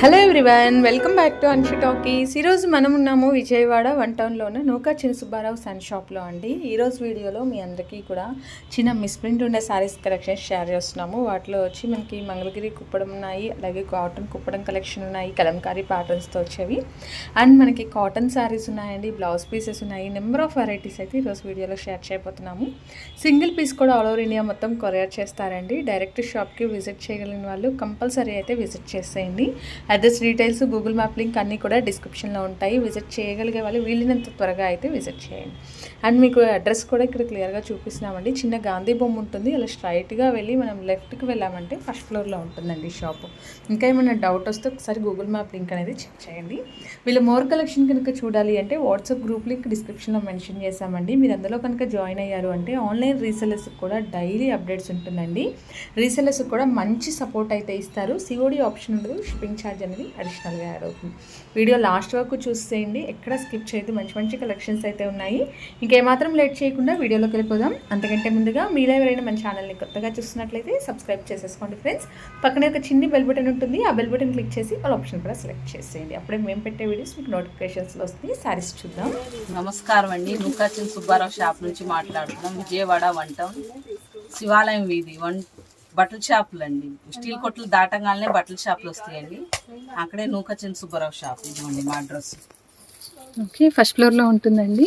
Hello everyone welcome back to Anshi talkies ఈరోజు మనం ఉన్నాము విజయవాడ వన్ టౌన్లోనే నూకా చిన్న సుబ్బారావు సన్ షాప్లో అండి. ఈరోజు వీడియోలో మీ అందరికీ కూడా చిన్న మిస్ప్రింట్ ఉండే శారీస్ కలెక్షన్స్ షేర్ చేస్తున్నాము. వాటిలో వచ్చి మనకి మంగళగిరి కుప్పడం ఉన్నాయి అలాగే కాటన్ కుప్పడం కలెక్షన్ ఉన్నాయి కలంకారీ ప్యాటర్న్స్తో వచ్చేవి. అండ్ మనకి కాటన్ శారీస్ ఉన్నాయండి బ్లౌజ్ పీసెస్ ఉన్నాయి నెంబర్ ఆఫ్ వెరైటీస్ అయితే ఈరోజు వీడియోలో షేర్ చేయబోతున్నాము. సింగిల్ పీస్ కూడా ఆల్ ఓవర్ ఇండియా మొత్తం కొరియర్ చేస్తారండి. డైరెక్ట్ షాప్కి విజిట్ చేయగలిగిన వాళ్ళు కంపల్సరీ అయితే విజిట్ చేసేయండి. Address details Google map link అన్నీ కూడా డిస్క్రిప్షన్లో ఉంటాయి. విజిట్ చేయగలిగే వాళ్ళు వీలైనంత త్వరగా అయితే విజిట్ చేయండి. అండ్ మీకు అడ్రస్ కూడా ఇక్కడ క్లియర్గా చూపిస్తున్నామండి. చిన్న గాంధీ బొమ్మ ఉంటుంది. అలా స్ట్రైట్గా వెళ్ళి మనం లెఫ్ట్కి వెళ్ళామంటే ఫస్ట్ ఫ్లోర్లో ఉంటుందండి షాప్. ఇంకా ఏమైనా డౌట్ వస్తే ఒకసారి గూగుల్ మ్యాప్ లింక్ అనేది చెక్ చేయండి. వీళ్ళు మోర్ కలెక్షన్ కనుక చూడాలి అంటే వాట్సాప్ గ్రూప్ లింక్ డిస్క్రిప్షన్లో మెన్షన్ చేశామండి. మీరు అందులో కనుక జాయిన్ అయ్యారు అంటే ఆన్లైన్ రీసెలర్స్కి కూడా డైలీ అప్డేట్స్ ఉంటుందండి. రీసెలర్స్కి కూడా మంచి సపోర్ట్ అయితే ఇస్తారు. సిఓడి ఆప్షన్ ఉండదు. షిప్పింగ్ ఛార్జ్ అనేది అడిషనల్గా యాడ్ అవుతుంది. వీడియో లాస్ట్ వరకు చూసేయండి. ఎక్కడ స్కిప్ చేయదు మంచి మంచి కలెక్షన్స్ అయితే ఉన్నాయి. ఇంకేమాత్రం లేట్ చేయకుండా వీడియోలోకి వెళ్ళిపోదాం. అంతకంటే ముందుగా మీలో ఎవరైనా మన ఛానల్ని కొత్తగా చూస్తున్నట్లయితే సబ్స్క్రైబ్ చేసేసుకోండి ఫ్రెండ్స్ పక్కనే ఒక చిన్ని బెల్ బటన్ ఉంటుంది. ఆ బెల్ బటన్ క్లిక్ చేసి వాళ్ళ ఆప్షన్ కూడా సెలెక్ట్ చేసేయండి. అప్పుడే మేము పెట్టే వీడియోస్ మీకు నోటిఫికేషన్స్లో వస్తుంది సారీస్ చూద్దాం. నమస్కారం అండి. నూకాచిన్ సుబ్బారావు షాప్ నుంచి మాట్లాడుతున్నాం. విజయవాడ వన్ టౌన్ శివాలయం వీధి. వన్ బట్టల షాపులు అండి స్టీల్ కొట్లు దాటంగానే బట్టల షాపులు వస్తాయండి. అక్కడే నూకాచిన్ సుబ్బారావు షాప్ ఇదిగోండి మా అడ్రస్ ఓకే ఫస్ట్ ఫ్లోర్లో ఉంటుందండి.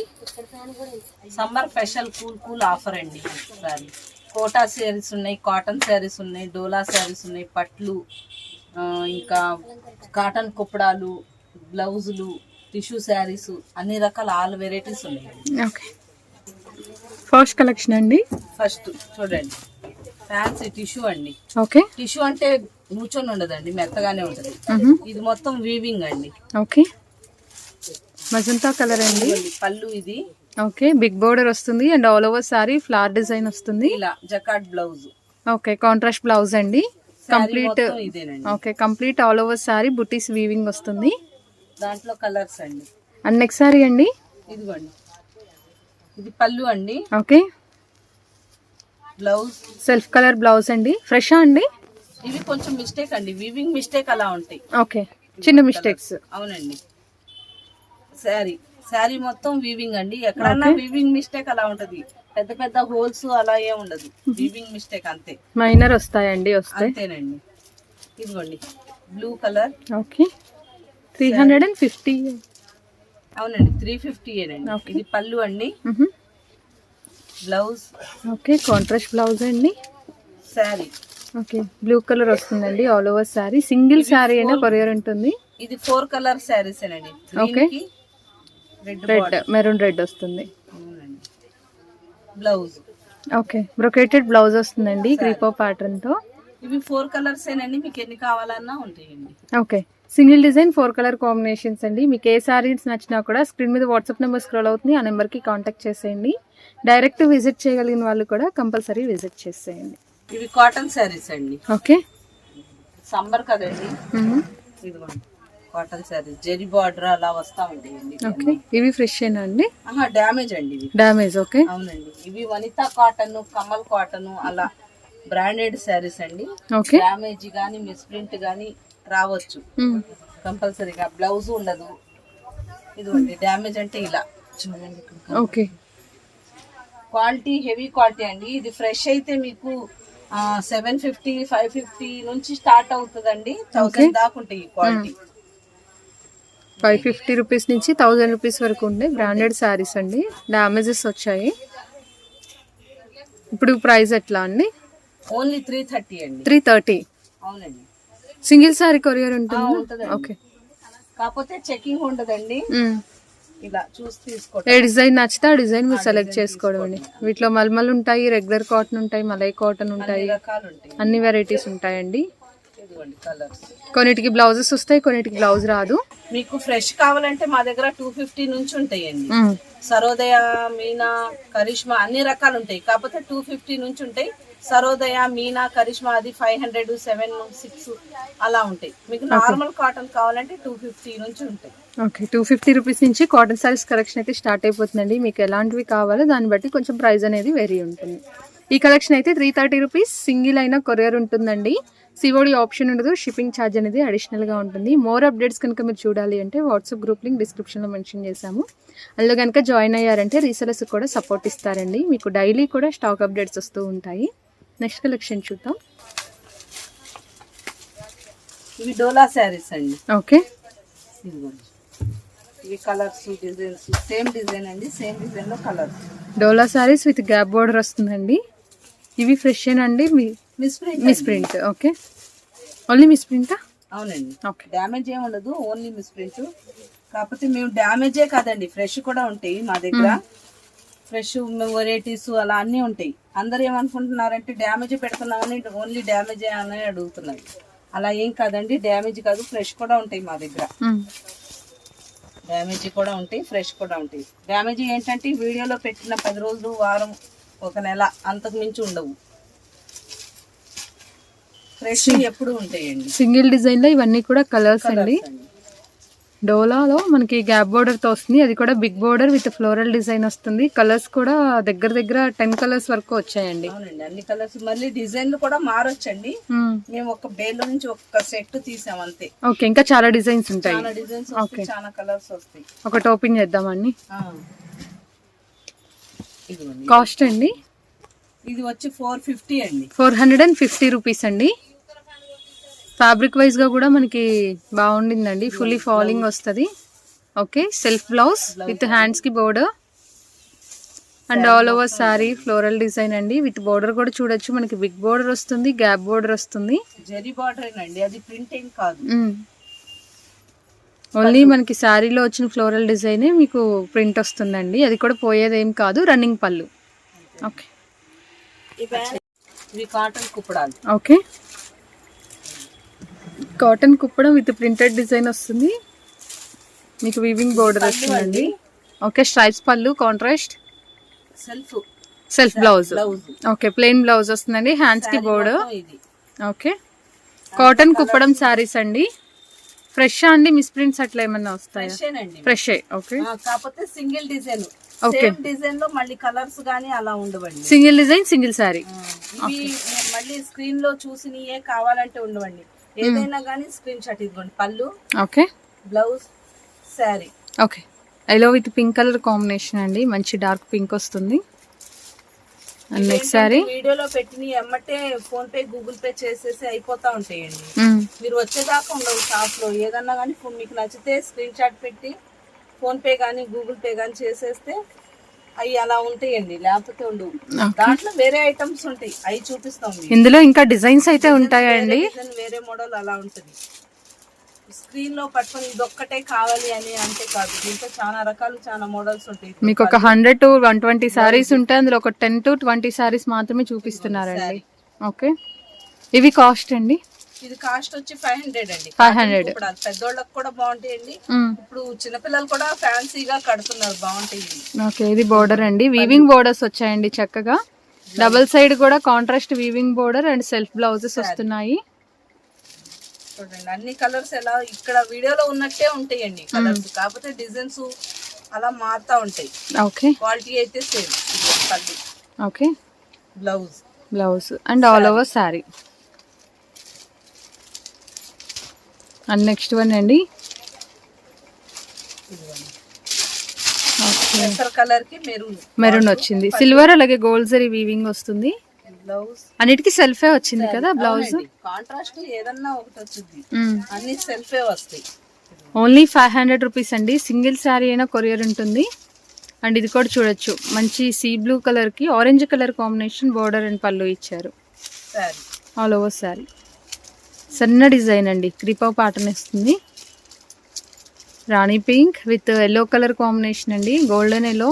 Summer special cool cool offer అండి సారీ కోటా శారీస్ ఉన్నాయి కాటన్ శారీస్ ఉన్నాయి డోలా శారీస్ ఉన్నాయి పట్లు ఇంకా కాటన్ కుప్పడాలు బ్లౌజులు టిష్యూ శారీస్ అన్ని రకాల ఆల్ వెరైటీస్ ఉన్నాయండి ఓకే. ఫస్ట్ కలెక్షన్ అండి. ఫస్ట్ చూడండి. ఫ్యాన్సీ టిష్యూ అండి. ఓకే. టిష్యూ అంటే కూర్చొని ఉండదండి మెత్తగానే ఉంటది. ఇది మొత్తం వీవింగ్ అండి. ఓకే. మజంతా కలర్ అండి. పళ్ళు ఇది. ఓకే బిగ్ బోర్డర్ వస్తుంది and all over sari flower design వస్తుంది. ఇలా jacquard blouse. Okay contrast blouse అండి. Complete okay complete all over sari butis weaving వస్తుంది. దాంట్లో కలర్స్ అండి. అండ్ నెక్స్ట్ సారీ అండి? ఇదిగోండి. ఇది పళ్ళు అండి. Okay. Blouse? Self colour blouse అండి. ఫ్రెషా అండి? ఇవి కొంచెం మిస్టేక్ అండి. వీవింగ్ మిస్టేక్ అలా ఉంటాయి. ఓకే. చిన్న మిస్టేక్స్. అవునండి. శారీ. శారీ మొత్తం వీవింగ్ అండి. ఎక్కడన్నా వీవింగ్ మిస్టేక్ అలా ఉంటది. పెద్ద పెద్ద హోల్స్ అలా ఏ ఉండదు. వీవింగ్ మిస్టేక్ అంతే. మైనర్ వస్తాయండి వస్తాయి అంతేనండి. ఇదిగోండి. Blue colour. Okay. Three hundred and fifty. అవునండి. త్రీ ఫిఫ్టీ ఇది పళ్ళు అండి. బ్లౌజ్. ఓకే కాంట్రాస్ట్ బ్లౌజ్ అండి? శారీ ఓకే బ్లూ కలర్ వస్తుందండి all over sari single sari అయినా కొరియర్ ఉంటుంది. ఇది ఫోర్ కలర్ శారీస్ ఏనండి Okay. Red red maroon red వస్తుంది. బ్లౌజ్ ఓకే బ్రొకేటెడ్ బ్లౌజ్ వస్తుందండి క్రీపో ప్యాటర్న్తో. ఇవి ఫోర్ కలర్స్ ఏనండి మీకు ఎన్ని కావాలన్నా ఉంటాయండి. Okay single design four colour combinations అండి. మీకు ఏ సారీస్ నచ్చినా కూడా స్క్రీన్ మీద వాట్సాప్ నెంబర్ స్క్రోల్ అవుతుంది ఆ నెంబర్కి కాంటాక్ట్ చేసేయండి. డైరెక్ట్ విజిట్ చేయగలిగిన వాళ్ళు కూడా కంపల్సరీ విజిట్ చేసేయండి. ఇవి కాటన్ శారీస్ అండి. ఓకే. సమ్మర్ కదండి. ఇదిగోండి కాటన్ శారీస్. జెరీ బార్డర్ అలా వస్తా ఉంటాయండి ఓకే. ఇవి ఫ్రెష్ అండి? ఆహా డ్యామేజ్ అండి ఇవి. Damage okay. అవునండి. ఇవి వనితా కాటన్ కమల్ కాటన్ అలా బ్రాండెడ్ శారీస్ అండి. ఓకే. డ్యామేజ్ కానీ మిస్ప్రింట్ కానీ రావచ్చు. కంపల్సరీగా. బ్లౌజ్ ఉండదు. ఇదిగోండి డ్యామేజ్ అంటే ఇలా. చూడండి ఓకే. క్వాలిటీ హెవీ క్వాలిటీ అండి. ఇది ఫ్రెష్ అయితే మీకు సెవెన్ ఫిఫ్టీ ఫైవ్ ఫిఫ్టీ నుంచి స్టార్ట్ అవుతుందండి. థౌసండ్ దాకా ఉంటాయి క్వాలిటీ. ఫైవ్ ఫిఫ్టీ రూపీస్ నుంచి థౌజండ్ రూపీస్ వరకు ఉండే బ్రాండెడ్ శారీస్ అండి. డ్యామేజెస్ వచ్చాయి. ఇప్పుడు ప్రైస్ ఎట్లా అండి? ఓన్లీ త్రీ థర్టీ అండి. Three thirty. అవునండి. సింగిల్ శారీ కొరియర్ ఉంటుంది. ఓకే. కాకపోతే చెకింగ్ ఉండదండి. ఇలా చూసి తీసుకోవటం. ఏ డిజైన్ నచ్చితే ఆ డిజైన్ మీరు సెలెక్ట్ చేసుకోవడం అండి వీటిలో మల్మల్ ఉంటాయి రెగ్యులర్ కాటన్ ఉంటాయి మలై కాటన్ ఉంటాయి. రకాలు ఉంటాయి. అన్ని వెరైటీస్ ఉంటాయండి. ఇదిగోండి కలర్స్ కొన్నిటికి బ్లౌజెస్ వస్తాయి కొన్నిటికి బ్లౌజ్ రాదు. మీకు ఫ్రెష్ కావాలంటే మా దగ్గర టూ ఫిఫ్టీ నుంచి ఉంటాయండి. మ్మ్. సరోదయ మీనా కరిష్మా అన్ని రకాలు ఉంటాయి. కాకపోతే టూ ఫిఫ్టీ నుంచి ఉంటాయి. సరోదయ మీనా కరిష్మా అది ఫైవ్ హండ్రెడ్ సెవెన్ సిక్స్ అలా ఉంటాయి. మీకు నార్మల్ కాటన్ కావాలంటే టూ ఫిఫ్టీ నుంచి ఉంటాయి. ఓకే టూ ఫిఫ్టీ రూపీస్ నుంచి కాటన్ సారీస్ కలెక్షన్ అయితే స్టార్ట్ అయిపోతుందండి. మీకు ఎలాంటివి కావాలో దాన్ని బట్టి కొంచెం ప్రైస్ అనేది వేరీ ఉంటుంది. ఈ కలెక్షన్ అయితే త్రీ థర్టీ రూపీస్ సింగిల్ అయినా కొరియర్ ఉంటుందండి. సిఓడి ఆప్షన్ ఉండదు షిప్పింగ్ ఛార్జ్ అనేది అడిషనల్గా ఉంటుంది. మోర్ అప్డేట్స్ కనుక మీరు చూడాలి అంటే వాట్సాప్ గ్రూప్ లింక్ డిస్క్రిప్షన్లో మెన్షన్ చేశాము. అందులో కనుక జాయిన్ అయ్యారంటే రీసెలర్స్ కూడా సపోర్ట్ ఇస్తారండి. మీకు డైలీ కూడా స్టాక్ అప్డేట్స్ వస్తూ ఉంటాయి. నెక్స్ట్ కలెక్షన్ చూద్దాం. ఇవి డోలా శారీస్ అండి. ఓకే ఇవి కలర్స్ డిజైన్స్ సేమ్ డిజైన్ అండి సేమ్ డిజైన్లో colours. Dola saris with gap border వస్తుందండి. ఇవి ఫ్రెష్ అండి miss print miss print okay. Only miss ప్రింటా? అవునండి. ఓకే. డ్యామేజ్ ఏమి ఉండదు ఓన్లీ మిస్ ప్రింట్. కాకపోతే మేము డ్యామేజే కాదండి ఫ్రెష్ కూడా ఉంటాయి మా దగ్గర. ఫ్రెష్ వెరైటీస్ అలా అన్నీ ఉంటాయి. అందరు ఏమనుకుంటున్నారంటే డ్యామేజ్ పెడుతున్నామని ఓన్లీ డ్యామేజ్ అని అడుగుతున్నారు. అలా ఏం కాదండి డ్యామేజ్ కాదు ఫ్రెష్ కూడా ఉంటాయి మా దగ్గర. డ్యామేజ్ కూడా ఉంటాయి ఫ్రెష్ కూడా ఉంటాయి. డ్యామేజ్ ఏంటంటే వీడియోలో పెట్టిన పది రోజులు వారం ఒక నెల అంతకు మించి ఉండవు. ఫ్రెష్ ఎప్పుడు ఉంటాయండి. సింగిల్ డిజైన్లో ఇవన్నీ కూడా కలర్స్ అండి. డోలాలో మనకి గ్యాప్ బోర్డర్తో వస్తుంది. అది కూడా big border with floral design వస్తుంది. కలర్స్ కూడా దగ్గర దగ్గర టెన్ కలర్స్ వరకు వచ్చాయండి. అవునండి. అన్ని కలర్స్ మళ్ళీ డిజైన్లు కూడా మారొచ్చండి. మేము. ఒక బేలో నుంచి ఒక సెట్ తీసాం అంతే. ఓకే ఇంకా చాలా డిజైన్స్ ఉంటాయి. చాలా డిజైన్స్ వస్తాయి చాలా కలర్స్ వస్తాయి. ఒకటి ఓపెన్ చేద్దామండి ఆ. ఇదిగోండి. కాస్ట్ అండి? ఇది వచ్చి ఫోర్ ఫిఫ్టీ అండి. Four hundred and fifty rupees అండి. ఫ్యాబ్రిక్ వైజ్గా కూడా మనకి బాగుండిందండి. ఫుల్లీ ఫాలింగ్ వస్తుంది. ఓకే సెల్ఫ్ బ్లౌజ్ విత్ హ్యాండ్స్కి border and all over sari floral design అండి. విత్ బోర్డర్ కూడా చూడొచ్చు. మనకి బిగ్ బోర్డర్ వస్తుంది గ్యాప్ బోర్డర్ వస్తుంది. జరీ బార్డర్ అండి. అది ప్రింట్ ఏం కాదు. ఓన్లీ మనకి శారీలో వచ్చిన ఫ్లోరల్ డిజైన్ మీకు ప్రింట్ వస్తుందండి. అది కూడా పోయేది ఏం కాదు. రన్నింగ్ పళ్ళు. ఓకే ఇవి cotton కుప్పడాలు. Okay cotton kuppadam with printed design వస్తుంది. మీకు వీవింగ్ బోర్డర్ వస్తుందండి. Okay stripes pallu contrast self self blouse okay plain blouse వస్తుందండి. హ్యాండ్స్కి border okay cotton kuppadam saris అండి. ఫ్రెష్ అండి? మిస్ ప్రింట్స్ అట్లా ఏమన్నా వస్తాయా? ఫ్రెష్ ఓకే కాకపోతే సింగిల్ డిజైన్. సేమ్ డిజైన్లో మళ్ళీ కలర్స్ గానీ అలా ఉండవండి. సింగిల్ డిజైన్ సింగిల్ ఇవి మళ్ళీ స్క్రీన్లో చూసినయే కావాలంటే ఉండవండి. ఏదైనా కానీ స్క్రీన్ షాట్ ఇదిగోండి. Pallu okay. Blouse sari. Okay. Yellow with pink colour combination అండి. మంచి డార్క్ పింక్ వస్తుంది. And next sari? వీడియోలో పెట్టిన ఎమ్మటే ఫోన్ పే గూగుల్ పే చేసేసి అయిపోతా ఉంటాయండి. మీరు వచ్చేదాకా ఉండవు షాప్లో ఏదన్నా కానీ మీకు నచ్చితే స్క్రీన్ షాట్ పెట్టి ఫోన్ పే కానీ గూగుల్ పే కానీ చేసేస్తే అవి అలా ఉంటాయండి లేకపోతే ఉండవు. దాంట్లో వేరే ఐటమ్స్ ఉంటాయి అవి చూపిస్తాం. ఇందులో ఇంకా డిజైన్స్ అయితే ఉంటాయండి. వేరే మోడల్ అలా ఉంటుంది. స్క్రీన్లో పట్టుకొని ఇదొక్కటే కావాలి అని అంటే కాదు. దీంట్లో చాలా రకాలు చాలా మోడల్స్ ఉంటాయి. మీకు ఒక hundred to one twenty saris ఉంటాయి. అందులో ఒక టెన్ టు ట్వంటీ శారీస్ మాత్రమే చూపిస్తున్నారండి. ఓకే. ఇవి కాస్ట్ అండి? ఇది కాస్ట్ వచ్చి ఫైవ్ హండ్రెడ్ అండి. ఫైవ్ హండ్రెడ్ ఇప్పుడు పెద్దోళ్ళకి కూడా బాగుంటాయండి. ఇప్పుడు చిన్నపిల్లలు కూడా ఫ్యాన్సీగా కడుతున్నారు బాగుంటాయి. ఇవి. ఓకే ఇది బోర్డర్ అండి. వీవింగ్ బోర్డర్స్ వచ్చాయండి చక్కగా. డబుల్ సైడ్ కూడా contrast weaving border and self blouses వస్తున్నాయి. చూడండి అన్ని కలర్స్ ఎలా ఇక్కడ వీడియోలో ఉన్నట్టే ఉంటాయండి కలర్స్ కాకపోతే డిజైన్స్ అలా మారుతా ఉంటాయి. ఓకే. క్వాలిటీ అయితే same okay. Blouse blouse and all over sari and next one అండి. మెరూన్. వచ్చింది. సిల్వర్ అలాగే గోల్డ్ జరీ వీవింగ్ వస్తుంది. బ్లౌజ్ అన్నిటికీ సెల్ఫే వచ్చింది కదా బ్లౌజ్ కాంట్రాస్ట్ ఏదన్నా ఒకటి వచ్చింది. అన్ని సెల్ఫే వస్తాయి. ఓన్లీ ఫైవ్ హండ్రెడ్ రూపీస్ అండి. సింగిల్ శారీ అయినా కొరియర్ ఉంటుంది. అండ్ ఇది కూడా చూడొచ్చు. మంచి సీ బ్లూ కలర్కి orange colour combination border and pallu ఇచ్చారు. సారీ ఆల్ ఓవర్ శారీ సన్న డిజైన్ అండి. క్రీపా ప్యాటర్న్ ఇస్తుంది. Rani pink with yellow colour combination అండి. Golden yellow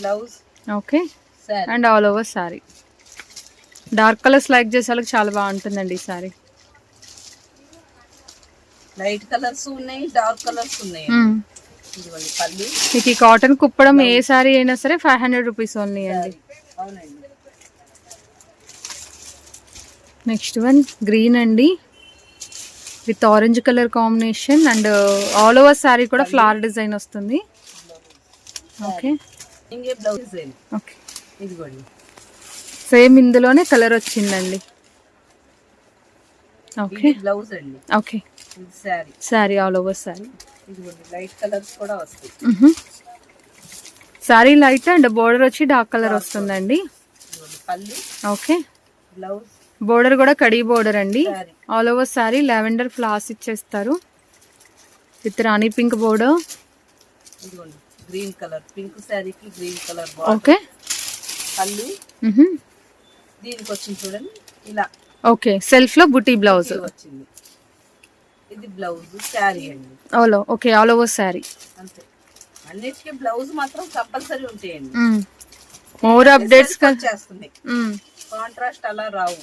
blouse okay sari and all over sari dark colours like చేసే వాళ్ళకి చాలా బాగుంటుందండి ఈ శారీ లైట్ కలర్స్ ఉన్నాయి డార్క్ కలర్స్ ఉన్నాయి. మీకు ఈ కాటన్ కుప్పడం ఏ శారీ అయినా సరే ఫైవ్ హండ్రెడ్ రూపీస్ ఓన్లీ అండి. అవునండి. నెక్స్ట్ వన్ గ్రీన్ అండి. With orange colour combination and all over sari కూడా ఫ్లవర్ డిజైన్ వస్తుంది. ఓకే ఓకే సేమ్ ఇందులోనే కలర్ వచ్చిందండి. ఓకే ఇది బ్లౌజ్ అండి. ఓకే ఇది sari sari all over sari light colours కూడా వస్తాయి. శారీ లైట్ అండ్ బోర్డర్ వచ్చి డార్క్ కలర్ వస్తుందండి. ఓకే బ్లౌజ్ బోర్డర్ కూడా కడీ బోర్డర్ అండి. ఆల్ ఓవర్ శారీ లావెండర్ ఫ్లాస్ ఇచ్చేస్తారు. With rani pink border. Green colour pink శారీకి గ్రీన్ కలర్ ఓకే పళ్ళు. మ్హూ. దీనికి వచ్చింది చూడండి. ఇలా. ఓకే సెల్ఫ్లో బుటీ బ్లౌజ్ వచ్చింది. ఇది బ్లౌజ్ శారీ అండి. ఓలో ఓకే ఆల్ ఓవర్ శారీ అంతే. అన్నిటికీ బ్లౌజ్ మాత్రం కంపల్సరీ ఉంటాయండి. మోర్ అప్డేట్స్ కాంట్రాస్ట్ అలా రావు.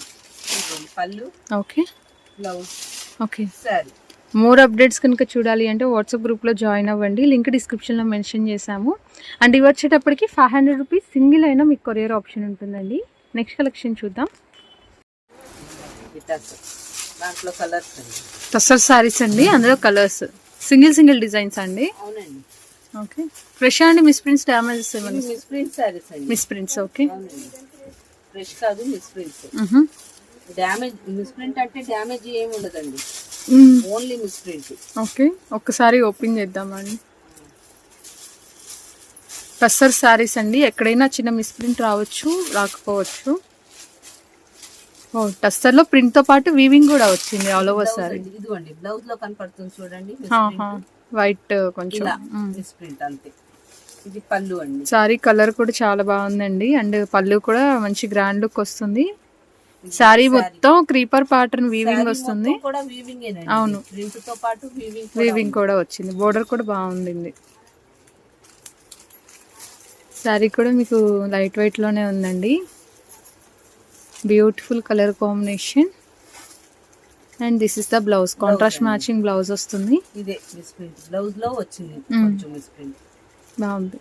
Pallu okay. Blouse okay. Sari. More updates కనుక చూడాలి అంటే వాట్సాప్ గ్రూప్లో జాయిన్ అవ్వండి. లింక్ డిస్క్రిప్షన్లో మెన్షన్ చేశాము. అండ్ ఇవి వచ్చేటప్పటికి ఫైవ్ హండ్రెడ్ రూపీస్ సింగిల్ అయినా మీకు కొరియర్ ఆప్షన్ ఉంటుందండి. నెక్స్ట్ కలెక్షన్ చూద్దాం. దాంట్లో కలర్స్ టస్సర్ శారీస్ అండి. అందులో కలర్స్ సింగిల్ సింగిల్ డిజైన్స్ అండి. అవునండి. ఓకే ఫ్రెష్ అండి miss prints damages miss print saris అండి. మిస్ ప్రింట్స్ ఓకే ఫ్రెష్ కాదు miss prints damage miss print అంటే డ్యామేజ్ ఏమి ఉండదండి. Only miss print okay. ఒక్కసారి ఓపెన్ చేద్దామండి. టస్సర్ శారీస్ అండి. ఎక్కడైనా చిన్న మిస్ ప్రింట్ రావచ్చు రాకపోవచ్చు. ఓ టస్సర్లో ప్రింట్తో పాటు వీవింగ్ కూడా వచ్చింది ఆల్ ఓవర్ శారీ. ఇదిగోండి. బ్లౌజ్లో కనపడుతుంది చూడండి. వైట్ కొంచెం. ఇలా మిస్ ప్రింట్ అంతే. ఇది పళ్ళు అండి. శారీ కలర్ కూడా చాలా బాగుందండి. అండ్ పళ్ళు కూడా మంచి గ్రాండ్ లుక్ వస్తుంది. శారీ మొత్తం క్రీపర్ ప్యాటర్న్ వీవింగ్ వస్తుంది. అవును. ప్రింట్తో పాటు వీవింగ్ కూడా వచ్చింది. బోర్డర్ కూడా బాగుంది శారీ కూడా మీకు లైట్ వెయిట్లోనే ఉందండి. Beautiful colour combination and this is the blouse contrast matching blouse వస్తుంది. ఇదే మిస్ ప్రింట్ బ్లౌజ్లో వచ్చింది. మ్మ్. కొంచెం మిస్ ప్రింట్ బాగుంది.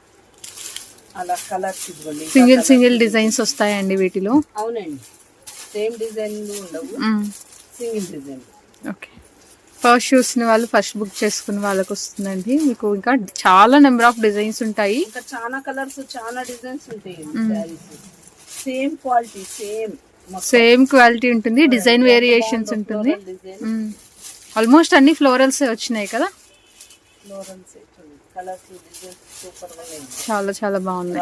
అలా కలర్స్ సింగిల్ సింగిల్. డిజైన్స్ వస్తాయండి వీటిలో. అవునండి. సేమ్ డిజైన్ ఉండవు. Single design okay. ఫస్ట్ చూసిన వాళ్ళు ఫస్ట్ బుక్ చేసుకున్న వాళ్ళకి వస్తుందండి. మీకు ఇంకా చాలా నెంబర్ ఆఫ్ డిజైన్స్ ఉంటాయి. ఇంకా చాలా కలర్స్ చాలా designs saris. Same quality same same quality ఉంటుంది డిజైన్ వేరియేషన్స్ ఉంటుంది. ఆల్మోస్ట్ అన్ని ఫ్లోరల్స్ వచ్చినాయి కదా? చాలా చాలా బ్లూ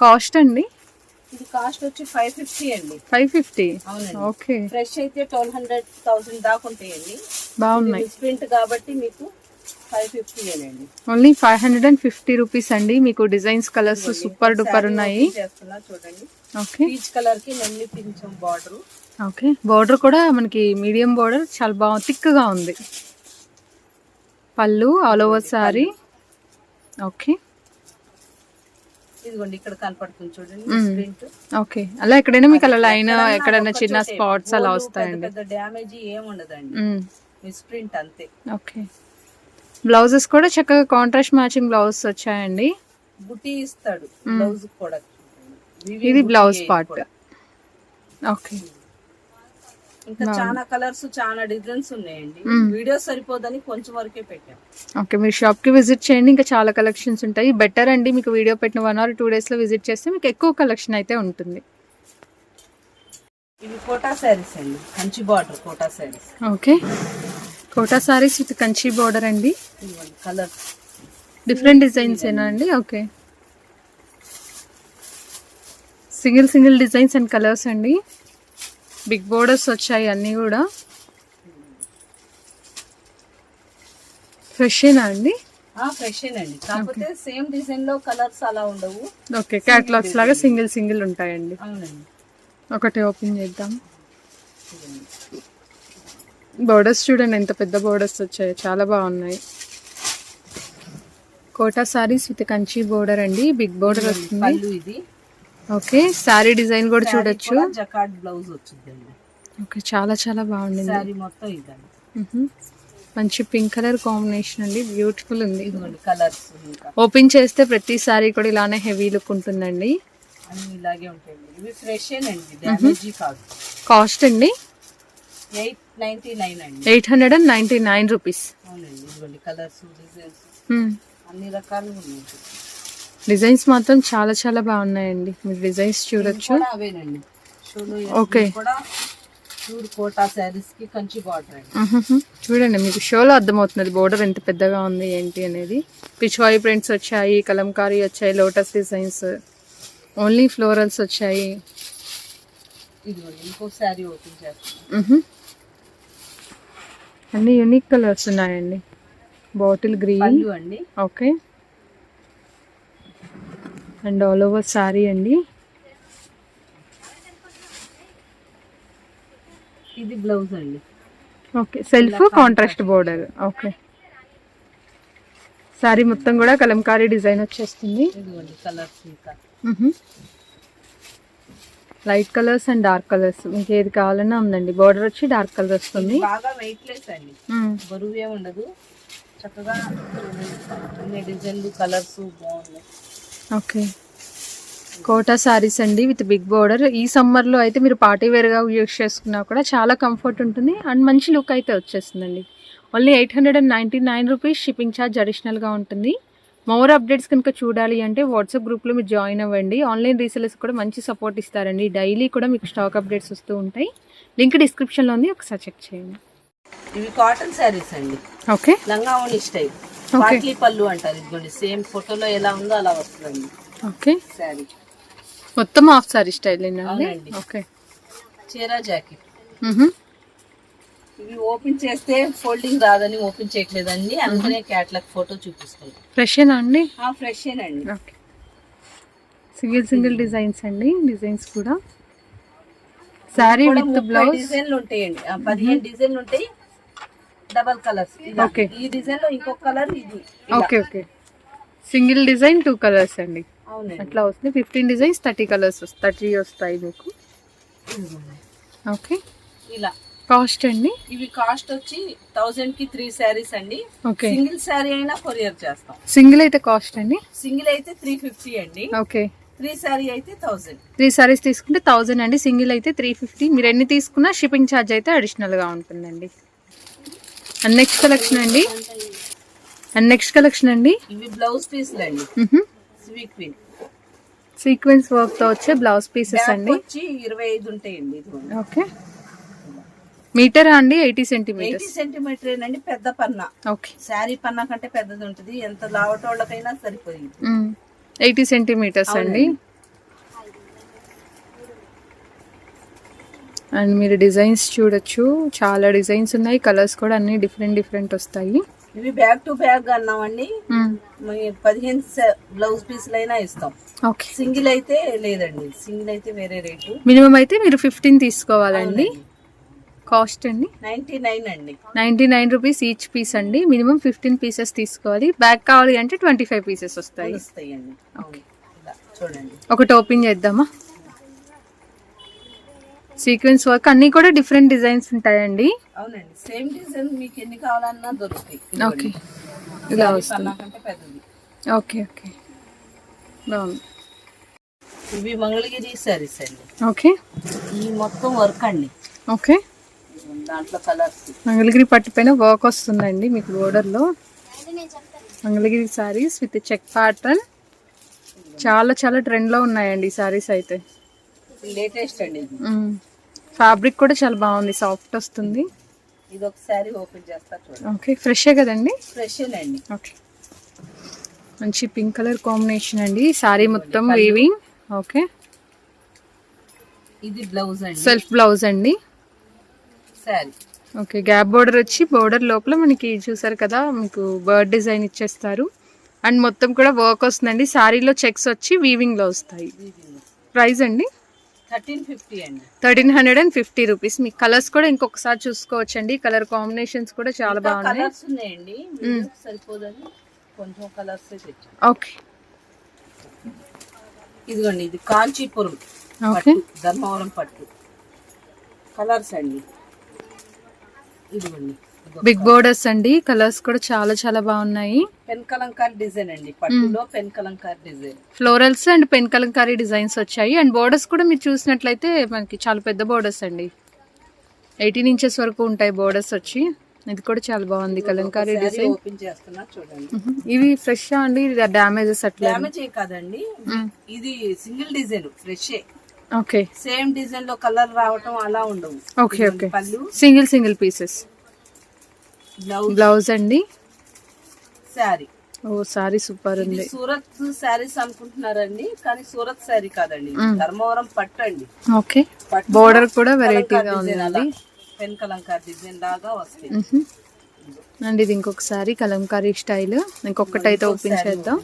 కాస్ట్ అండి? ఇది కాస్ట్ వచ్చి ఫైవ్ ఫిఫ్టీ అండి. Five fifty? ఓకే. ఫ్రెష్ అయితే ట్వెల్వ్ హండ్రెడ్ థౌసండ్ దాకా ఉంటాయండి. బాగున్నాయి. ప్రింట్ కాబట్టి మీకు only five hundred and fifty rupees అండి. మీకు డిజైన్స్ కలర్స్ సూపర్ డూపర్ ఉన్నాయి. ఓకే. పీచ్ కలర్కి పింఛం బార్డర్. ఓకే. బోర్డర్ కూడా మనకి మీడియం బోర్డర్ చాలా బాగా థిక్గా ఉంది. పళ్ళు ఆల్ ఓవర్ శారీ. ఓకే. ఇదిగోండి ఇక్కడ కనపడుతుంది చూడండి. Print okay. అలా ఎక్కడైనా మీకు అలా లైన్ ఎక్కడైనా చిన్న స్పాట్స్ అలా వస్తాయండి. పెద్ద డ్యామేజ్ ఏం ఉండదండి. మిస్ ప్రింట్ అంతే. ఓకే. బ్లౌజెస్ కూడా చక్కగా కాంట్రాస్ట్ మ్యాచింగ్ బ్లౌజ్ వచ్చాయండి. బుటీ ఇస్తాడు. బ్లౌజ్ కూడా. ఇది బ్లౌజ్ పార్ట్. ఓకే. ఇంకా చాలా కలర్స్ చాలా డిజైన్స్ ఉన్నాయండి. వీడియో సరిపోదని కొంచెం వరకే పెట్టాం. ఓకే మీరు షాప్కి విజిట్ చేయండి. ఇంకా చాలా కలెక్షన్స్ ఉంటాయి. బెటర్ అండి మీకు వీడియో పెట్టిన వన్ ఆర్ టూ డేస్లో విజిట్ చేస్తే మీకు ఎక్కువ కలెక్షన్ అయితే ఉంటుంది. ఇవి కోటా శారీస్ అండి. Kanchi border Kota saris. Okay. Kota saris with Kanchi border అండి. కలర్స్ డిఫరెంట్ డిజైన్స్ ఏనా అండి? Okay. Single single designs and colours అండి. బిగ్ బోర్డర్స్ వచ్చాయి అన్నీ కూడా. ఫ్రెషేనా అండి? ఫ్రెష్ అండి కాకపోతే సేమ్ డిజైన్లో కలర్స్ అలా ఉండవు. ఓకే క్యాటలాగ్స్ లాగా సింగిల్ సింగిల్ ఉంటాయండి. అవునండి. ఒకటి ఓపెన్ చేద్దాం. బోర్డర్స్ చూడండి ఎంత పెద్ద బోర్డర్స్ వచ్చాయి. చాలా బాగున్నాయి. కోటా సారీస్ విత్ కంచి బోర్డర్ అండి. బిగ్ బోర్డర్ వస్తుంది. ఇది. ఓకే శారీ డిజైన్ కూడా చూడొచ్చు. జకాట్ బ్లౌజ్ వచ్చిందండి. ఓకే చాలా చాలా బాగుండింది. శారీ మొత్తం ఇదండి. మంచి పింక్ కలర్ కాంబినేషన్ అండి బ్యూటిఫుల్ ఉంది. కలర్స్ ఓపెన్ చేస్తే ప్రతి సారీ కూడా ఇలానే హెవీ లుక్ ఉంటుందండి. అన్ని ఇలాగే ఉంటాయండి. ఇవి ఫ్రెష్ అండి డ్యామేజ్ కాదు. కాస్ట్ అండి? ఎయిట్ నైన్టీ నైన్ అండి. Eight hundred and ninety nine rupees. అవునండి ఇదిగోండి కలర్స్ డిజైన్స్. అన్ని రకాలు ఉన్నాయి. డిజైన్స్ మాత్రం చాలా చాలా బాగున్నాయండి. మీరు డిజైన్స్ చూడొచ్చు కూడా అవేనండి. షోలో Okay. కూడా ప్యూర్ కోటా శారీస్కి కంచి బార్డర్ అండి. మ్మ్హ. చూడండి మీకు షోలో అర్థమవుతుంది బోర్డర్ ఎంత పెద్దగా ఉంది ఏంటి అనేది. పిచ్వాయి ప్రింట్స్ వచ్చాయి కలంకారీ వచ్చాయి లోటస్ డిజైన్స్ ఓన్లీ ఫ్లోరల్స్ వచ్చాయి. అన్ని యూనిక్ కలర్స్ ఉన్నాయండి. బాటిల్ గ్రీన్ అండి. Okay and all over sari అండి. ఇది బ్లౌజ్ అండి. Okay self contrast border. Okay. Sari మొత్తం కూడా కలంకారీ డిజైన్ వచ్చేస్తుంది. Light colours and dark colours మీకు ఏది కావాలన్నా ఉందండి. బార్డర్ వచ్చి డార్క్ కలర్ వస్తుంది. బాగా వెయిట్ లెస్ అండి. బరువు ఏమి ఉండదు. చక్కగా డిజైన్లు కలర్స్ బాగున్నాయి. ఓకే. కోటా సారీస్ అండి విత్ బిగ్ బోర్డర్. ఈ సమ్మర్లో అయితే మీరు పార్టీ వేర్గా యూస్ చేసుకున్నా కూడా చాలా కంఫర్ట్ ఉంటుంది. అండ్ మంచి లుక్ అయితే వచ్చేస్తుందండి. Only eight hundred and ninety nine rupees shipping charge అడిషనల్గా ఉంటుంది. మోర్ అప్డేట్స్ కనుక చూడాలి అంటే వాట్సాప్ గ్రూప్లో మీరు జాయిన్ అవ్వండి. ఆన్లైన్ రీసెలర్స్ కూడా మంచి సపోర్ట్ ఇస్తారండి. డైలీ కూడా మీకు స్టాక్ అప్డేట్స్ వస్తూ ఉంటాయి. లింక్ డిస్క్రిప్షన్లో ఉంది. ఒకసారి చెక్ చేయండి. ఇవి కాటన్ శారీస్ అండి. ఓకే. లంగా ఓని స్టైల్. పాట్లీ పళ్ళు అంటారు ఇదిగోండి. సేమ్ ఫోటోలో ఎలా ఉందో అలా వస్తుందండి. ఓకే శారీ మొత్తం హాఫ్ సారీ స్టైల్ అండి? అవునండి. ఓకే చీర జాకెట్. మ్హూ. ఇవి ఓపెన్ చేస్తే ఫోల్డింగ్ రాదని ఓపెన్ చేయట్లేదండి. అందుకనే క్యాట్లాగ్ ఫోటో చూపిస్తాను ఫ్రెషేనా అండి? ఫ్రెష్ ఏనండి. ఓకే సింగిల్ సింగిల్ డిజైన్స్ అండి. డిజైన్స్ కూడా. శారీ విత్ బ్లౌజ్ డిజైన్లు ఉంటాయండి. ఆ, పదిహేను డిజైన్లు ఉంటాయి. Double colours Okay. ఈ డిజైన్లో ఇంకొక కలర్ ఇది. Okay okay single design two colours అండి. అట్లా వస్తుంది. Fifteen designs thirty colours thirty వస్తాయి మీకు. ఓకే ఇలా. కాస్ట్ అండి? ఇవి కాస్ట్ వచ్చి థౌజండ్కి త్రీ శారీస్ అండి. ఓకే సింగిల్ శారీ అయినా కొరియర్ చేస్తాం. సింగిల్ అయితే కాస్ట్ అండి? సింగిల్ అయితే త్రీ ఫిఫ్టీ అండి. ఓకే త్రీ శారీ అయితే థౌజండ్ త్రీ సారీస్ తీసుకుంటే థౌజండ్ అండి. సింగిల్ అయితే త్రీ ఫిఫ్టీ మీరు ఎన్ని తీసుకున్నా షిప్పింగ్ ఛార్జ్ అయితే అడిషనల్గా ఉంటుందండి. అండ్ నెక్స్ట్ కలెక్షన్ అండి? అండ్ నెక్స్ట్ కలెక్షన్ అండి? ఇవి బ్లౌజ్ పీస్లు అండి. సీక్వెన్స్ వర్క్తో వచ్చే బ్లౌజ్ పీసెస్ అండి? ఇరవై ఐదు ఉంటాయండి ఓకే. మీటరా అండి? ఎయిటీ ఎయిటీ సెంటీమీటర్స్ సెంటీమీటర్ ఏనండి పెద్ద పన్నా. ఓకే. శారీ పన్నా కంటే పెద్దది ఉంటుంది. ఎంత లావటోళ్ళకైనా సరిపోయింది. ఎయిటీ సెంటీమీటర్స్ అండి? అండ్ మీరు డిజైన్స్ చూడొచ్చు. చాలా డిజైన్స్ ఉన్నాయి. కలర్స్ కూడా అన్ని డిఫరెంట్ డిఫరెంట్ వస్తాయి. ఇవి బ్యాక్ టు బ్యాక్ అన్నామండి. పదిహేను బ్లౌజ్ పీసులు అయినా ఇస్తాం. ఓకే. సింగిల్ అయితే లేదండి. సింగిల్ అయితే వేరే రేటు. మినిమం అయితే మీరు ఫిఫ్టీన్ తీసుకోవాలండి. కాస్ట్ అండి? నైన్టీ నైన్ అండి. Ninety nine rupees each piece అండి. మినిమం ఫిఫ్టీన్ పీసెస్ తీసుకోవాలి. బ్యాగ్ కావాలి అంటే ట్వంటీ ఫైవ్ పీసెస్ వస్తాయి. అవును. ఇలా చూడండి. ఒకటి ఓపెన్ చేద్దామా? సీక్వెన్స్ వర్క్ అన్ని కూడా డిఫరెంట్ డిజైన్స్ ఉంటాయండి. అవునండి సేమ్ డిజైన్ మీకు ఎన్ని కావాలన్నా దొరుకుతాయి. ఓకే. ఇలా వస్తుంది. Okay okay. బాగుంది. ఇవి మంగళగిరి శారీస్ అండి. ఓకే. ఈ మొత్తం వర్క్ అండి. ఓకే. దాంట్లో కలర్స్. మంగళగిరి పట్టు పైన వర్క్ వస్తుందండి మీకు బోర్డర్లో. Mangalagiri saris with check pattern. చాలా చాలా ట్రెండ్లో ఉన్నాయండి ఈ సారీస్ అయితే. లేటెస్ట్ అండి ఫ్యాబ్రిక్ కూడా చాలా బాగుంది సాఫ్ట్ వస్తుంది. ఇది ఒక శారీ ఓపెన్ చేస్తా చూడండి. ఓకే ఫ్రెషే కదండి? ఫ్రెష్ అండి ఓకే మంచి పింక్ కలర్ కాంబినేషన్ అండి. సారీ మొత్తం వీవింగ్ ఓకే ఇది బ్లౌజ్ అండి. సెల్ఫ్ బ్లౌజ్ అండి. శారీ ఓకే గ్యాప్ బోర్డర్ వచ్చి బోర్డర్ లోపల మనకి చూసారు కదా మీకు బర్డ్ డిజైన్ ఇచ్చేస్తారు. అండ్ మొత్తం కూడా వర్క్ వస్తుందండి. సారీలో చెక్స్ వచ్చి వీవింగ్లో వస్తాయి. ప్రైస్ అండి? Thirteen hundred and fifty rupees. Me colours కూడా ఇంకొకసారి చూసుకోవచ్చు అండి కలర్ కాంబినేషన్స్ కూడా చాలా బాగున్నాయి. ఓకే. ఇదిగోండి ఇది కాంచీపురం ఓకే. ధర్మవరం పట్టు. కలర్స్ అండి. ఇదిగోండి. ఇదిగో బిగ్ బోర్డర్స్ అండి. కలర్స్ కూడా చాలా చాలా బాగున్నాయి. పెన్ కలంకారీ డిజైన్ అండి. పట్టులో pen Kalamkari design florals and pen Kalamkari designs వచ్చాయి. అండ్ బోర్డర్స్ కూడా మీరు చూసినట్లయితే మనకి చాలా పెద్ద బోర్డర్స్ అండి. ఎయిటీన్ ఇంచెస్ వరకు ఉంటాయి బోర్డర్స్ వచ్చి. ఇది కూడా చాలా బాగుంది కలంకారీ డిజైన్ ఓపెన్ చేస్తున్నా చూడండి. ఇవి ఫ్రెష్ అండి? డ్యామేజెస్ అట్లా డ్యామేజ్ ఏ కాదండి. ఇది single design fresh okay. Same డిజైన్లో కలర్ రావటం అలా ఉండవు. Okay okay. Pallu. Single single pieces blouse అండి? శారీ ఓ సారీ సూపర్ ఉంది. సూరత్ శారీస్ అనుకుంటున్నారండి కానీ సూరత్ శారీ కాదండి. ధర్మవరం పట్టు అండి. ఓకే. బోర్డర్ కూడా వెరైటీగా ఉంది పెన్ కలంకార్ డిజైన్ లాగా వస్తాయి. అండ్ ఇది ఇంకొకసారి కలంకారీ స్టైల్ ఇంకొకటి అయితే ఓపెన్ చేద్దాం.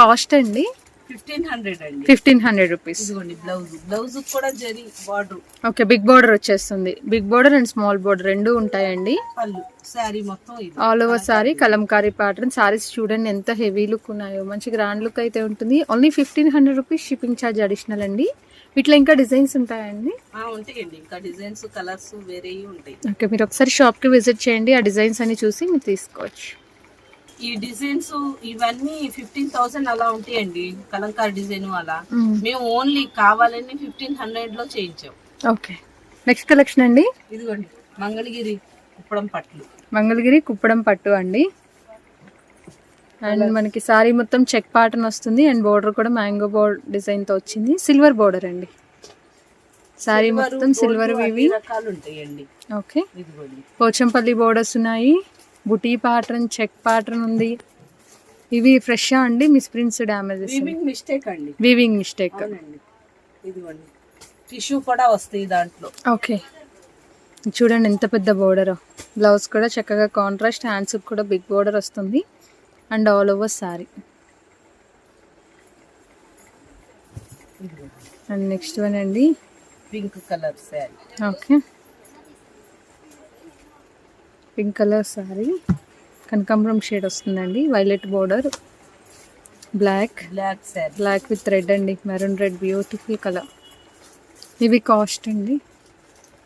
కాస్ట్ అండి? ఫిఫ్టీన్ హండ్రెడ్ అండి. Fifteen hundred rupees. ఇదిగోండి బ్లౌజ్. బ్లౌజ్ కూడా zari border. Okay big border వచ్చేస్తుంది. Big border and small border రెండు ఉంటాయండి. పళ్ళు శారీ మొత్తం ఇది. All over sari Kalamkari pattern saris చూడండి ఎంత హెవీ లుక్ ఉన్నాయో. మంచి గ్రాండ్ లుక్ అయితే ఉంటుంది. Only fifteen hundred rupees shipping charge additional అండి. వీటిలో ఇంకా డిజైన్స్ ఉంటాయండి? ఉంటాయండి. ఇంకా డిజైన్స్ కలర్స్ వేరే ఉంటాయి. ఓకే మీరు ఒకసారి షాప్కి విజిట్ చేయండి. ఆ డిజైన్స్ అన్ని చూసి మీరు తీసుకోవచ్చు. ఈ డిజైన్స్ ఇవన్నీ ఫిఫ్టీన్ థౌసండ్ అలా ఉంటాయండి కలంకార్ డిజైన్ అలా. మేము. ఓన్లీ కావాలని ఫిఫ్టీన్ హండ్రెడ్లో చేయించాం. ఓకే. నెక్స్ట్ కలెక్షన్ అండి? ఇదిగోండి మంగళగిరి కుప్పడం పట్లు మంగళగిరి కుప్పడం పట్టు అండి. అండ్ మనకి సారీ మొత్తం చెక్ ప్యాటర్న్ వస్తుంది. అండ్ బోర్డర్ కూడా మ్యాంగో బోర్డ్ డిజైన్తో వచ్చింది. సిల్వర్ బోర్డర్ అండి. సారీ మొత్తం సిల్వర్ వివి ఓకే. పోచంపల్లి బోర్డర్స్ ఉన్నాయి. బుటీ ప్యాటర్న్ చెక్ ప్యాటర్న్ ఉంది. ఇవి ఫ్రెష్ అండి? Miss prints damages weaving mistake అండి. వీవింగ్ మిస్టేక్ ఇదిగోండి. టిష్యూ కూడా వస్తాయి దాంట్లో. ఓకే చూడండి ఎంత పెద్ద బోర్డర్ బ్లౌజ్ కూడా చక్కగా కాంట్రాస్ట్ హ్యాండ్స్ కూడా బిగ్ బోర్డర్ వస్తుంది. And all over sari and next one అండి. Pink colour sari okay pink colour sari. కనకాంబరం షేడ్ వస్తుందండి. Violet border. Black. Black sari black with red అండి. Maroon red beautiful colour. ఇవి cost అండి.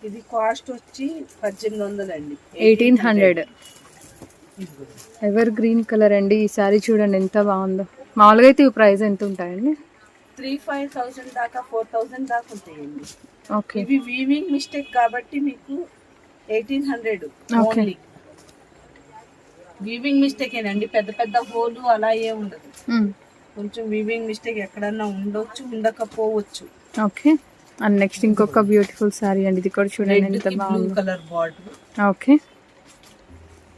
ఇది cost వచ్చి పద్దెనిమిది వందలు అండి eighteen hundred. Evergreen colour అండి. ఈ సారీ చూడండి ఎంత బాగుందో. మామూలుగా అయితే ఈ ప్రైస్ ఎంత ఉంటాయండి? త్రీ ఫైవ్ థౌసండ్ దాకా ఫోర్ థౌసండ్ దాకా ఉంటాయండి. ఓకే. ఇవి వీవింగ్ మిస్టేక్ కాబట్టి మీకు eighteen hundred. Only. Weaving mistake ఏనండి పెద్ద పెద్ద హోలు అలా ఏ ఉండదు కొంచెం వీవింగ్ మిస్టేక్ ఎక్కడన్నా ఉండొచ్చు ఉండకపోవచ్చు. ఓకే. అండ్ నెక్స్ట్ ఇంకొక బ్యూటిఫుల్ సారీ అండి. ఇది కూడా చూడండి ఎంత బాగుంది. Colour border okay.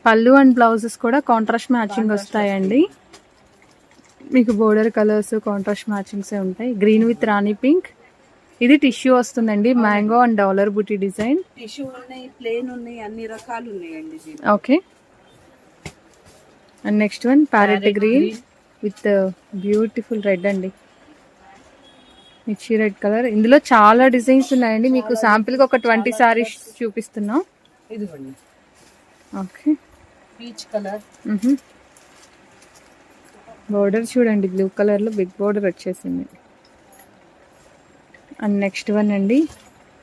Pallu and blouses కూడా కాంట్రాస్ట్ మ్యాచింగ్ వస్తాయండి. మీకు బోర్డర్ కలర్స్ కాంట్రాస్ట్ మ్యాచింగ్సే ఉంటాయి. గ్రీన్ విత్ రాణి పింక్ ఇది టిష్యూ వస్తుందండి mango and dollar buti design. Tissue ఉన్నాయి ప్లేన్ ఉన్నాయి అన్ని రకాలు ఉన్నాయండి. Okay. And next one parrot green. With beautiful red అండి. Mirchi red colour. ఇందులో చాలా డిజైన్స్ ఉన్నాయండి మీకు శాంపిల్గా ఒక ట్వంటీ సారీస్ చూపిస్తున్నాం. ఇదిగోండి. ఓకే. Peach colour. బోర్డర్ చూడండి బ్లూ కలర్లో బిగ్ బోర్డర్ వచ్చేసింది. అండ్ నెక్స్ట్ వన్ అండి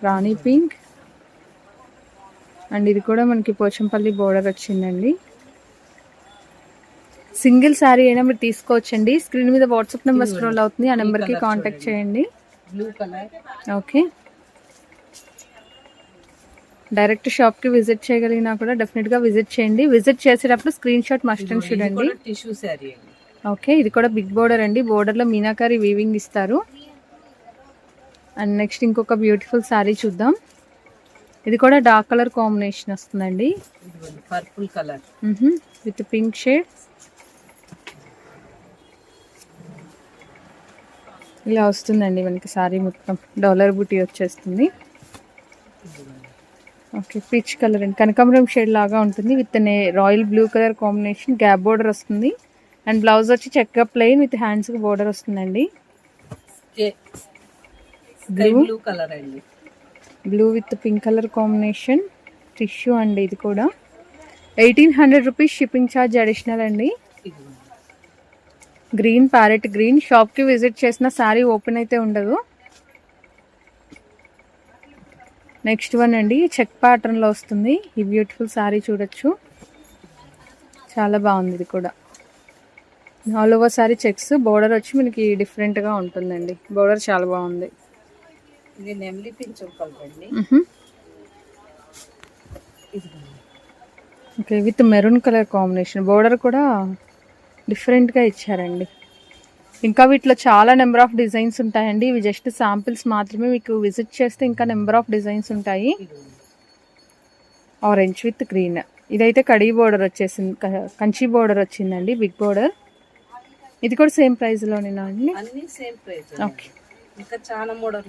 రాణి పింక్. అండ్ ఇది కూడా మనకి పోచంపల్లి బోర్డర్ వచ్చిందండి. సింగిల్ శారీ అయినా మీరు తీసుకోవచ్చండి. స్క్రీన్ మీద వాట్సాప్ నెంబర్ స్క్రోల్ అవుతుంది ఆ నెంబర్కి కాంటాక్ట్ చూడండి. చేయండి. ఓకే. డైరెక్ట్ షాప్కి విజిట్ చేయగలిగినా కూడా డెఫినెట్గా విజిట్ చేయండి. విజిట్ చేసేటప్పుడు స్క్రీన్ షాట్ మస్ట్ అండ్ అండి. ఓకే ఇది కూడా బిగ్ బోర్డర్ అండి. బోర్డర్లో మీనాకారి వీవింగ్ ఇస్తారు. అండ్ నెక్స్ట్ ఇంకొక బ్యూటిఫుల్ శారీ చూద్దాం. ఇది కూడా డార్క్ కలర్ కాంబినేషన్ వస్తుందండి. Purple colour with pink shade ఇలా వస్తుందండి మనకి శారీ మొత్తం. డాలర్ బుటీ వచ్చేస్తుంది. ఓకే పిచ్ కలర్ అండి. కనకాంబరం షేడ్ లాగా ఉంటుంది. విత్ నే royal blue colour combination gap border వస్తుంది. అండ్ బ్లౌజ్ వచ్చి చెక్క ప్లెయిన్ విత్ హ్యాండ్స్ బోర్డర్ వస్తుందండి. బ్లూ కలర్ అండి. Blue with pink colour combination tissue అండి ఇది కూడా. Eighteen hundred rupees shipping charge additional అండి. గ్రీన్ ప్యారెట్ గ్రీన్ షాప్కి విజిట్ చేసిన శారీ ఓపెన్ అయితే ఉండదు. నెక్స్ట్ వన్ అండి చెక్ ప్యాటర్న్లో వస్తుంది. ఈ బ్యూటిఫుల్ శారీ చూడొచ్చు. చాలా బాగుంది ఇది కూడా. All over sari checks border వచ్చి మనకి డిఫరెంట్గా ఉంటుందండి. బోర్డర్ చాలా బాగుంది. ఇది నెమ్లీ పింఛం కలర్ అండి మ్హూ. ఇదిగోండి. Okay with maroon colour combination. Border కూడా డిఫరెంట్గా ఇచ్చారండి. ఇంకా వీటిలో చాలా నెంబర్ ఆఫ్ డిజైన్స్ ఉంటాయండి. ఇవి జస్ట్ శాంపిల్స్ మాత్రమే మీకు విజిట్ చేస్తే ఇంకా నెంబర్ ఆఫ్ డిజైన్స్ ఉంటాయి. Orange with green. ఇదైతే కడీ బోర్డర్ వచ్చేసింది. కంచి బోర్డర్ వచ్చిందండి బిగ్ బోర్డర్. ఇది కూడా సేమ్ ప్రైస్లోనేనా అండి? అన్ని సేమ్ ప్రైస్ ఓకే. ఇంకా చాలా మోడల్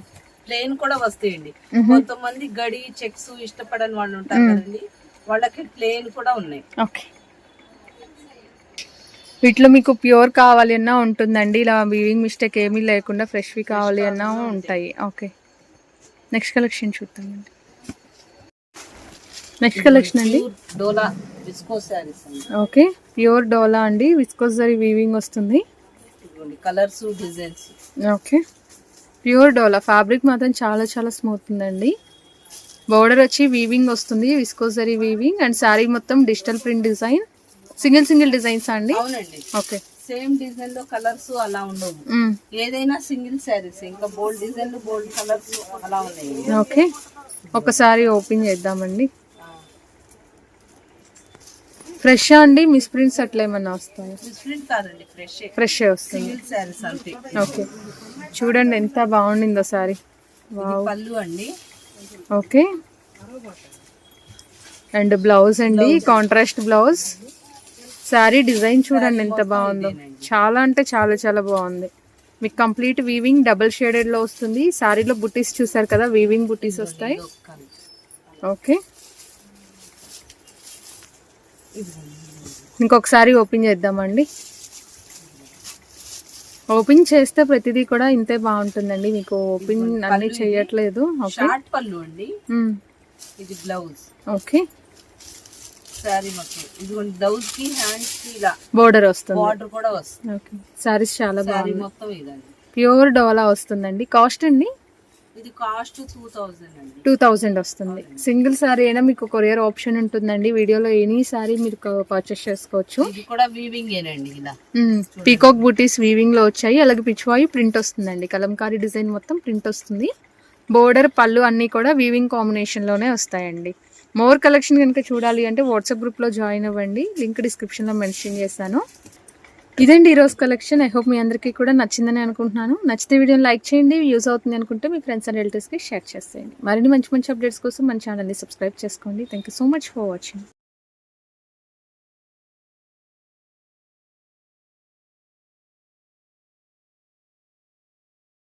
ప్లేన్ కూడా వస్తాయండి. కొంతమంది గడి చెక్స్ ఇష్టపడని వాళ్ళు ఉంటారు కదండి. వాళ్ళకి ప్లేన్ కూడా ఉన్నాయి. ఓకే. వీటిలో మీకు ప్యూర్ కావాలి అన్నా ఉంటుందండి. ఇలా వీవింగ్ మిస్టేక్ ఏమీ లేకుండా ఫ్రెష్వి కావాలి అన్నా ఉంటాయి. ఓకే. నెక్స్ట్ కలెక్షన్ చూద్దామండి. నెక్స్ట్ కలెక్షన్ అండి. డోలా ఓకే. ప్యూర్ డోలా అండి. విస్కోస్ వీవింగ్ వస్తుంది. Colours designs. Okay. Pure dola. Fabric మాత్రం చాలా చాలా స్మూత్ ఉందండి. బోర్డర్ వచ్చి వీవింగ్ వస్తుంది viscose zari weaving and sari మొత్తం digital print design. Single single designs అండి? ఓకే. సేమ్ డిజైన్లో కలర్స్ అలా ఉండవు. ఏదైనా సింగిల్ శారీస్ ఇంకా బోల్డ్ డిజైన్ బోల్డ్ కలర్స్ అలా ఉన్నాయి ఓకే. ఒకసారి ఓపెన్ చేద్దామండి. ఫ్రెష్ అండి? మిస్ ప్రింట్స్ అట్లా ఏమన్నా వస్తాయి? కాదండి ఫ్రెష్. ఫ్రెష్ వస్తుంది సింగిల్ శారీస్ అంతే ఓకే. చూడండి ఎంత బాగుండిందో సారీ. పళ్ళు అండి. ఓకే. అండ్ బ్లౌజ్ అండి కాంట్రాస్ట్ బ్లౌజ్. శారీ డిజైన్ చూడండి ఎంత బాగుందో. చాలా అంటే చాలా చాలా బాగుంది. మీకు కంప్లీట్ వీవింగ్ డబుల్ షేడెడ్లో వస్తుంది. శారీలో బుటీస్ చూసారు కదా వీవింగ్ బుటీస్ వస్తాయి. ఓకే. ఇంకొకసారి ఓపెన్ చేద్దామండి. ఓపెన్ చేస్తే ప్రతిదీ కూడా ఇంతే బాగుంటుందండి. మీకు ఓపెన్ అన్ని చేయట్లేదు. ఓకే. షార్ట్ పళ్ళు అండి. మ్మ్. ఇది బ్లౌజ్. ఓకే. శారీ మొత్తం. ఇదిగోండి బ్లౌజ్కి హ్యాండ్స్కి ఇలా బోర్డర్ వస్తుంది. బార్డర్ కూడా వస్తుంది. ఓకే. సారీస్ చాలా బాగుంది. మొత్తం ఇదండి. ప్యూర్ డోలా వస్తుందండి. కాస్ట్ అండి? ఇది కాస్ట్ టూ థౌజండ్ అండి. టూ థౌజండ్ వస్తుంది. సింగిల్ సారీ అయినా మీకు కొరియర్ ఆప్షన్ ఉంటుందండి. వీడియోలో ఎనీ సారీ మీరు పర్చేస్ చేసుకోవచ్చు. ఇది కూడా వీవింగ్ ఏనండి ఇలా. పీకాక్ బూటీస్ వీవింగ్లో వచ్చాయి. అలాగే పిచ్వాయి ప్రింట్ వస్తుందండి. కలంకారీ డిజైన్ మొత్తం ప్రింట్ వస్తుంది. బోర్డర్ పళ్ళు అన్నీ కూడా వీవింగ్ కాంబినేషన్లోనే వస్తాయండి. మోర్ కలెక్షన్ కనుక చూడాలి అంటే వాట్సాప్ గ్రూప్లో జాయిన్ అవ్వండి. లింక్ డిస్క్రిప్షన్లో మెన్షన్ చేశాను. ఇదండి ఈరోజు కలెక్షన్ ఐ హోప్ మీ అందరికీ కూడా నచ్చిందని అనుకుంటున్నాను. నచ్చితే వీడియోని లైక్ చేయండి. యూజ్ అవుతుంది అనుకుంటే మీ ఫ్రెండ్స్ అండ్ రిలేటివ్స్కి షేర్ చేసేయండి. మరిన్ని మంచి మంచి అప్డేట్స్ కోసం మన ఛానల్ని సబ్స్క్రైబ్ చేసుకోండి. Thank you so much for watching